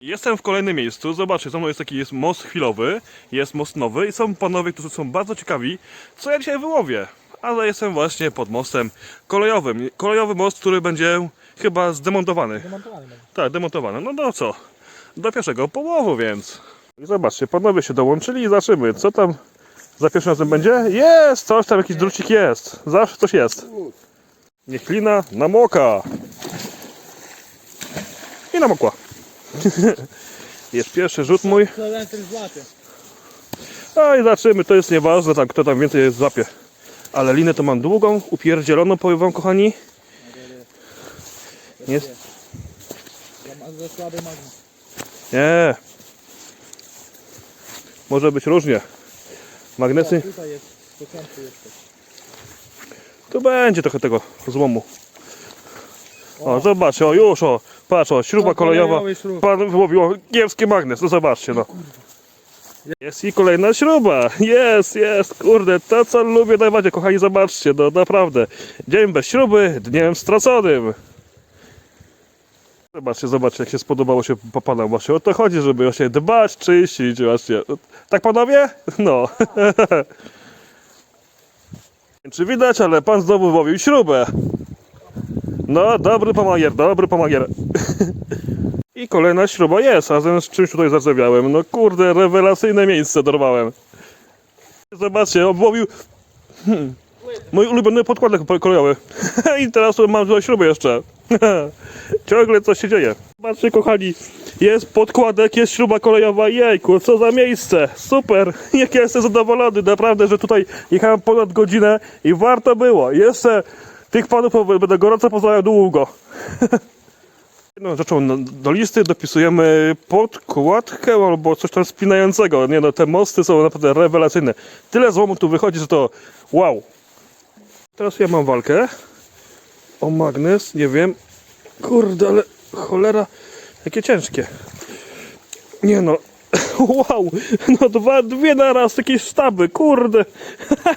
Jestem w kolejnym miejscu. Zobaczcie, za mną jest taki jest most chwilowy, jest most nowy i są panowie, którzy są bardzo ciekawi, co ja dzisiaj wyłowię. Ale jestem właśnie pod mostem kolejowym. Kolejowy most, który będzie chyba zdemontowany. Demontowany. Tak, demontowany. No do co? Do pierwszego połowu, więc. I zobaczcie, panowie się dołączyli i zobaczymy, co tam za pierwszym razem będzie. Jest! Coś tam, jakiś drucik jest. Zawsze coś jest. Niech lina namoka. I namokła. jest pierwszy rzut mój. Złapie. No i zobaczymy, to jest nieważne, tam, kto tam więcej złapie. Ale linę to mam długą, upierdzieloną, powiem wam kochani. Jest. Nie. Może być różnie. Magnesy, jest, tu będzie trochę tego złomu. O, zobaczcie, o już, o, patrz, o, śruba O, kolejowa. Pan wyłowił o, kiepski magnes, no zobaczcie, no. Jest i kolejna śruba, jest, jest, kurde, to co lubię najbardziej, kochani, zobaczcie, no naprawdę. Dzień bez śruby, dniem straconym. Zobaczcie, zobaczcie, jak się spodobało się pa- panom właśnie. O to chodzi, żeby właśnie dbać, czyścić, właśnie. Tak panowie? No. Czy widać, ale pan znowu wyłowił śrubę. No, dobry pomagier, dobry pomagier. I kolejna śruba jest, razem z czymś tutaj zarzewiałem. No kurde, rewelacyjne miejsce dorwałem. Zobaczcie, obłowił mój ulubiony podkładek kolejowy. I teraz mam tutaj śruby jeszcze. Ciągle coś się dzieje. Zobaczcie kochani, jest podkładek, jest śruba kolejowa. Jejku, co za miejsce. Super. Jak ja jestem zadowolony. Naprawdę, że tutaj jechałem ponad godzinę i warto było. Jeszcze tych panów będę gorąco pozdrawiał długo. Jedną rzeczą no, do listy dopisujemy podkładkę albo coś tam spinającego. Nie no, te mosty są naprawdę rewelacyjne. Tyle złomu tu wychodzi, że to wow. Teraz ja mam walkę o magnes, nie wiem. Kurde, ale cholera, jakie ciężkie. Nie no, wow, no dwa, dwie na raz, takie sztaby, kurde.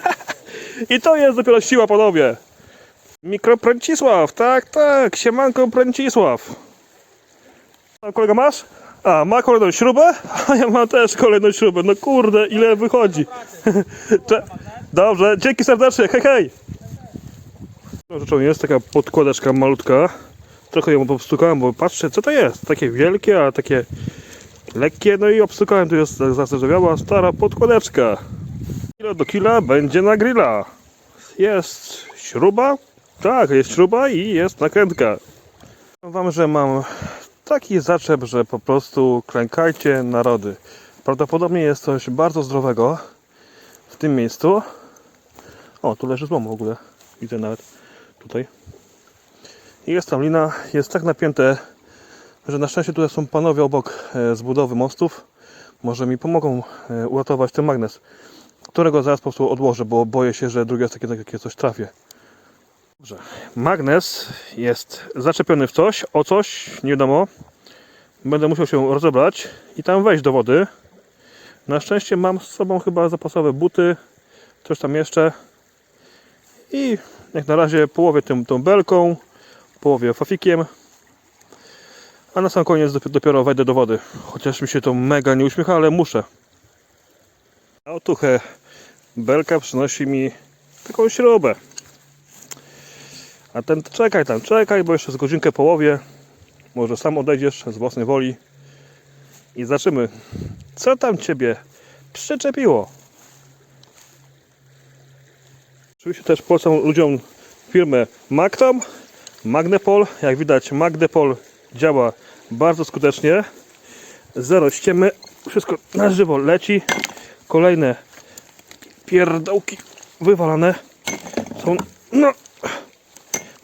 I to jest dopiero siła, panowie. Mikropręcisław, tak, tak, siemanko Pręcisław. A kolega masz? A, ma kolejną śrubę? A ja mam też kolejną śrubę. No kurde, ile wychodzi. Dobrze, dzięki serdecznie, hej hej. Rzeczą jest taka podkładeczka malutka. Trochę ją obstukałem, bo patrzcie, co to jest. Takie wielkie, a takie lekkie. No i obstukałem, tu jest zarzewiała stara podkładeczka. Kilo do kila będzie na grilla. Jest śruba? Tak, jest śruba i jest nakrętka. Powiem Wam, że mam taki zaczep, że po prostu klękajcie narody. Prawdopodobnie jest coś bardzo zdrowego w tym miejscu. O, tu leży złom w ogóle. Widzę nawet tutaj. Jest tam lina, jest tak napięte, że na szczęście tutaj są panowie obok e, z budowy mostów. Może mi pomogą e, uratować ten magnes, którego zaraz po prostu odłożę, bo boję się, że drugie takie, takie coś trafię. Dobrze. Magnes jest zaczepiony w coś, o coś, nie wiadomo. Będę musiał się rozebrać i tam wejść do wody. Na szczęście mam z sobą chyba zapasowe buty, coś tam jeszcze. I jak na razie połowię tym, tą belką, połowię fafikiem. A na sam koniec dopi- dopiero wejdę do wody. Chociaż mi się to mega nie uśmiecha, ale muszę. A otuchę belka przynosi mi taką śrubę. A ten czekaj tam, czekaj, bo jeszcze z godzinkę połowie. Może sam odejdziesz z własnej woli. I zobaczymy, co tam ciebie przyczepiło. Oczywiście też polecam ludziom firmę Magtam, Magnepol. Jak widać Magnepol działa bardzo skutecznie. Zero ściemy, wszystko na żywo leci. Kolejne pierdołki wywalane są no,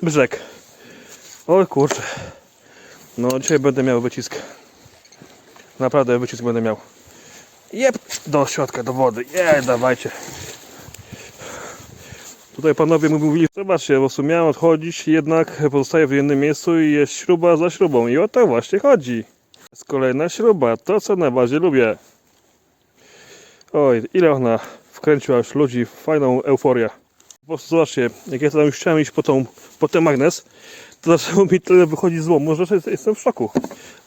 brzeg. Oj kurczę. No dzisiaj będę miał wycisk. Naprawdę wycisk będę miał. Jep, do środka, do wody. Je, dawajcie. Tutaj panowie mi mówili, zobaczcie, po prostu miałem odchodzić, jednak pozostaję w jednym miejscu i jest śruba za śrubą. I o to właśnie chodzi. Jest kolejna śruba, to co najbardziej lubię. Oj, ile ona wkręciła już ludzi w fajną euforię. Po prostu zobaczcie, jak ja tam już chciałem iść po, tą, po ten magnes, to zaczęło mi tyle wychodzić złomu, że jestem w szoku.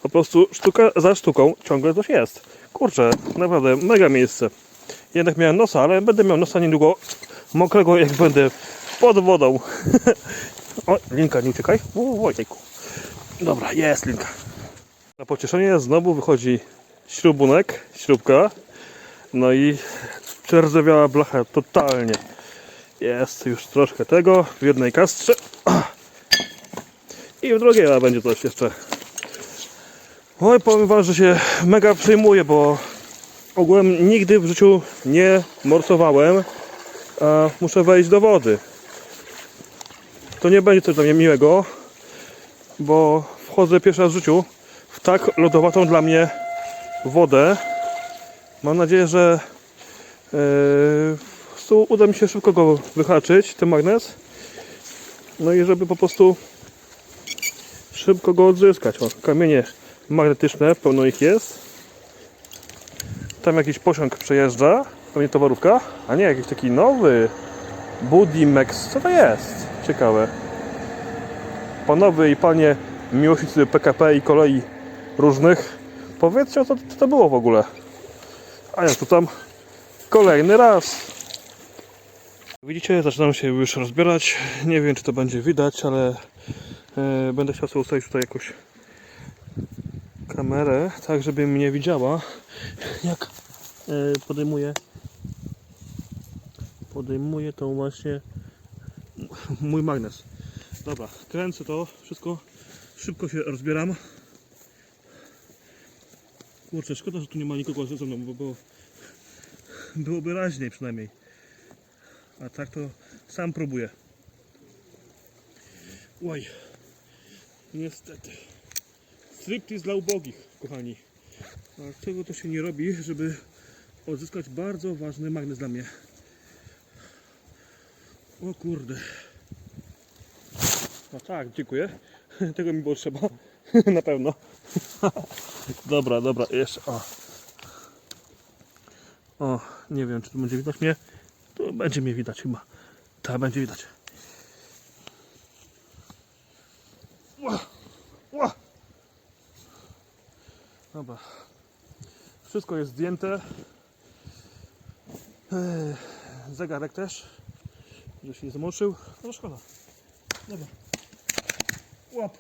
Po prostu sztuka za sztuką ciągle coś jest. Kurczę, naprawdę mega miejsce. Jednak miałem nosa, ale będę miał nosa niedługo mokrego, jak będę pod wodą. o, linka, nie uciekaj. Dobra, jest linka. Na pocieszenie znowu wychodzi śrubunek, śrubka. No i przerzewiała blacha totalnie. Jest już troszkę tego w jednej kastrze. I w drugiej a będzie coś jeszcze. Oj, powiem wam, że się mega przejmuję, bo ogółem nigdy w życiu nie morsowałem, a muszę wejść do wody. To nie będzie coś dla mnie miłego, bo wchodzę pierwszy raz w życiu w tak lodowatą dla mnie wodę. Mam nadzieję, że yy, prostu uda mi się szybko go wyhaczyć, ten magnes. No i żeby po prostu szybko go odzyskać. O, kamienie magnetyczne, pełno ich jest. Tam jakiś posiąg przejeżdża, pewnie towarówka, a nie jakiś taki nowy Budimex. Co to jest? Ciekawe. Panowie i panie miłośnicy PKP i kolei różnych, powiedzcie co, co to było w ogóle. A ja tu tam kolejny raz. Widzicie, zaczynam się już rozbierać. Nie wiem, czy to będzie widać, ale e, będę chciał sobie ustawić tutaj jakąś kamerę, tak żeby mnie widziała, jak e, podejmuję podejmuję tą właśnie mój magnes. Dobra, kręcę to wszystko, szybko się rozbieram. Kurczę, szkoda, że tu nie ma nikogo ze mną, bo, bo byłoby raźniej przynajmniej. A tak to sam próbuję. Oj, niestety. Striptease dla ubogich, kochani. A czego to się nie robi, żeby odzyskać bardzo ważny magnes dla mnie. O kurde. No tak, dziękuję. Tego mi było trzeba. Na pewno. dobra, dobra, jeszcze. O. o, nie wiem, czy tu będzie widać mnie. Będzie mnie widać chyba. Tak, będzie widać. Ła, ła. Dobra. Wszystko jest zdjęte. Zegarek też. Że się nie zamoczył. No szkoda. Dobra. Łap.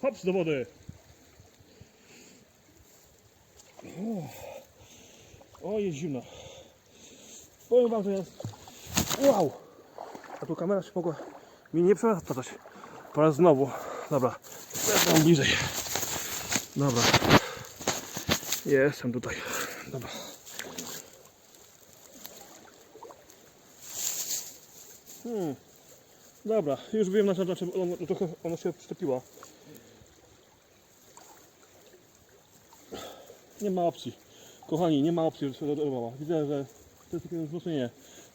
Hops do wody. O, o jest zimno. Powiem wam, że jest... Wow! A tu kamera się mogła mi nie przewracać. Po raz znowu. Dobra. Jestem bliżej. Dobra. Jestem tutaj. Dobra. Hmm. Dobra, już wiem na czym ono, trochę ono się przyczepiła. Nie ma opcji. Kochani, nie ma opcji, żeby się dodawała. Widzę, że to jest takie wzmocnienie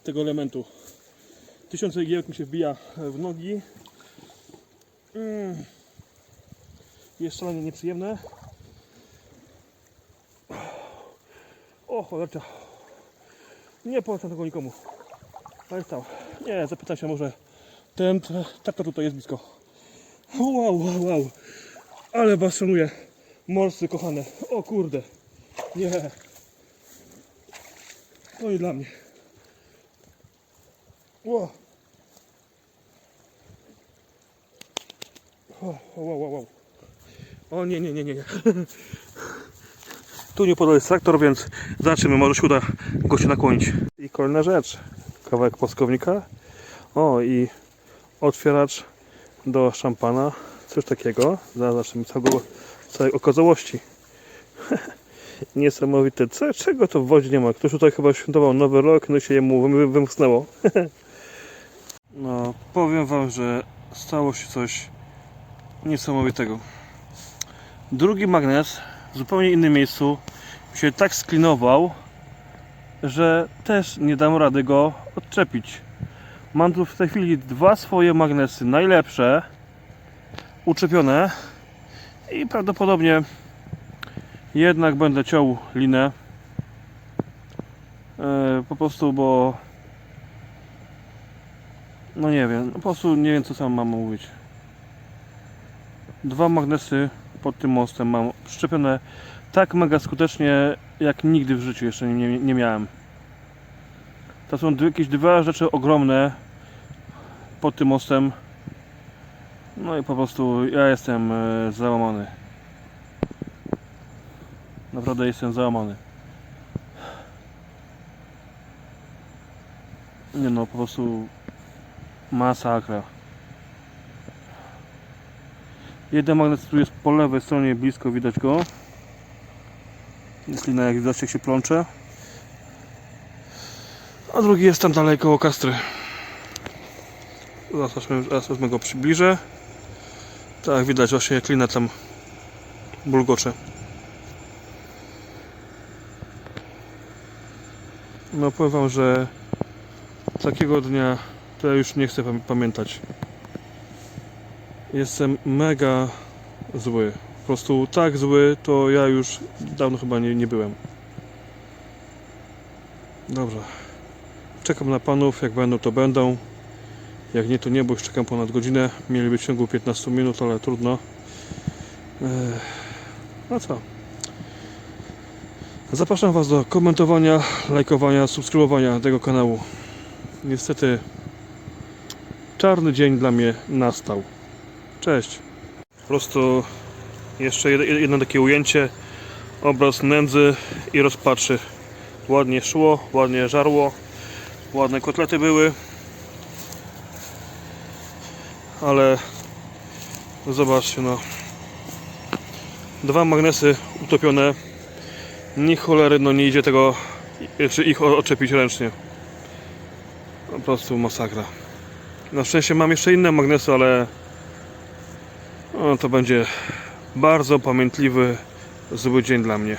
tego elementu. Tysiące igiełek mi się wbija w nogi. Mm. Jest szalenie nieprzyjemne. O cholercia. Nie polecam tego nikomu. Ale stał. Nie, zapytam się może ten tata tutaj jest blisko. Wow, wow, wow. Ale was szanuję. Morsy kochane. O kurde. Nie. To nie dla mnie. Wow. O, wow, wow, wow. O nie, nie, nie, nie. Tu nie podal jest traktor, więc zobaczymy, może się uda go się nakłonić. I kolejna rzecz. Kawałek płaskownika. O i otwieracz do szampana. Coś takiego. Zaraz zobaczymy całego, całej okazałości. Niesamowite. Co, czego to w wodzie nie ma? Ktoś tutaj chyba świętował nowy rok, no się jemu wym- wymknęło. no, powiem wam, że stało się coś niesamowitego. Drugi magnes w zupełnie innym miejscu się tak sklinował, że też nie dam rady go odczepić. Mam tu w tej chwili dwa swoje magnesy, najlepsze, uczepione i prawdopodobnie jednak będę ciął linę e, po prostu, bo no nie wiem, po prostu nie wiem co sam mam mówić. Dwa magnesy pod tym mostem mam przyczepione tak mega skutecznie, jak nigdy w życiu jeszcze nie, nie, miałem. To są jakieś dwa rzeczy ogromne pod tym mostem. No i po prostu ja jestem e, załamany. Naprawdę jestem załamany. Nie no, po prostu masakra. Jeden magnes tu jest po lewej stronie, blisko widać go. Jest lina jak widać jak się plącze. A drugi jest tam dalej koło kastry. Zaraz, zaraz wezmę go przybliżę. Tak, widać właśnie jak lina tam bulgocze. No powiem wam, że takiego dnia ja już nie chcę pam- pamiętać. Jestem mega zły. Po prostu tak zły, to ja już dawno chyba nie, nie byłem. Dobrze. Czekam na panów, jak będą to będą. Jak nie to nie, bo już czekam ponad godzinę. Mieli być w ciągu 15 minut, ale trudno. No co? Zapraszam Was do komentowania, lajkowania, subskrybowania tego kanału. Niestety czarny dzień dla mnie nastał. Cześć. Po prostu jeszcze jed- jedno takie ujęcie. Obraz nędzy i rozpaczy. Ładnie szło, ładnie żarło, ładne kotlety były. Ale zobaczcie no. Dwa magnesy utopione. Ni cholery no nie idzie tego, czy ich o- oczepić ręcznie. Po prostu masakra. Na szczęście mam jeszcze inne magnesy, ale no, to będzie bardzo pamiętliwy, zły dzień dla mnie.